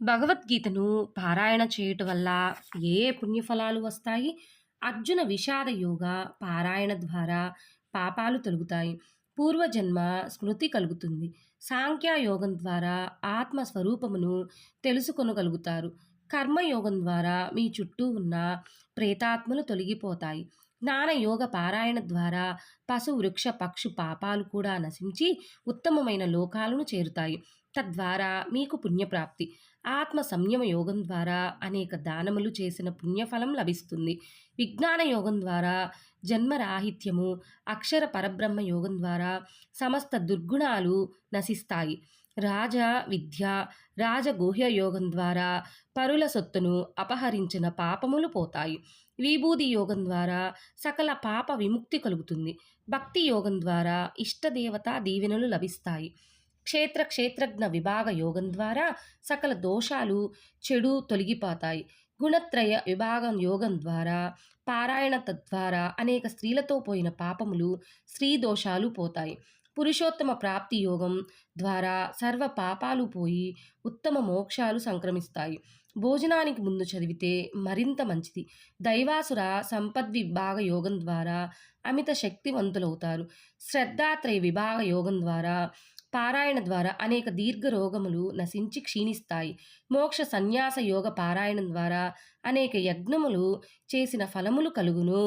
భగవద్గీతను పారాయణ చేయటం వల్ల ఏ పుణ్యఫలాలు వస్తాయి? అర్జున విషాద యోగ పారాయణ ద్వారా పాపాలు తొలుగుతాయి. పూర్వజన్మ స్మృతి కలుగుతుంది. సాంఖ్యయోగం ద్వారా ఆత్మ స్వరూపమును తెలుసుకొనగలుగుతారు. కర్మయోగం ద్వారా మీ చుట్టూ ఉన్న ప్రేతాత్మలు తొలగిపోతాయి. జ్ఞానయోగ పారాయణ ద్వారా పశు వృక్ష పక్షు పాపాలు కూడా నశించి ఉత్తమమైన లోకాలను చేరుతాయి. తద్వారా మీకు పుణ్యప్రాప్తి. ఆత్మ సంయమ యోగం ద్వారా అనేక దానములు చేసిన పుణ్యఫలం లభిస్తుంది. విజ్ఞాన యోగం ద్వారా జన్మరాహిత్యము అక్షర పరబ్రహ్మ యోగం ద్వారా సమస్త దుర్గుణాలు నశిస్తాయి. రాజ విద్య రాజగుహ్య యోగం ద్వారా పరుల సొత్తును అపహరించిన పాపములు పోతాయి. విభూది యోగం ద్వారా సకల పాప విముక్తి కలుగుతుంది. భక్తి యోగం ద్వారా ఇష్టదేవత దీవెనలు లభిస్తాయి. క్షేత్ర క్షేత్రజ్ఞ విభాగ యోగం ద్వారా సకల దోషాలు చెడు తొలగిపోతాయి. గుణత్రయ విభాగం యోగం ద్వారా పారాయణ తద్వారా అనేక స్త్రీలతో పోయిన పాపములు స్త్రీ దోషాలు పోతాయి. పురుషోత్తమ ప్రాప్తి యోగం ద్వారా సర్వ పాపాలు పోయి ఉత్తమ మోక్షాలు సంక్రమిస్తాయి. భోజనానికి ముందు చదివితే మరింత మంచిది. దైవాసుర సంపద్విభాగ యోగం ద్వారా అమిత శక్తివంతులవుతారు. శ్రద్ధాత్రయ విభాగ యోగం ద్వారా పారాయణ ద్వారా అనేక దీర్ఘ రోగములు నశించి క్షీణిస్తాయి. మోక్ష సన్యాస యోగ పారాయణం ద్వారా అనేక యజ్ఞములు చేసిన ఫలములు కలుగును.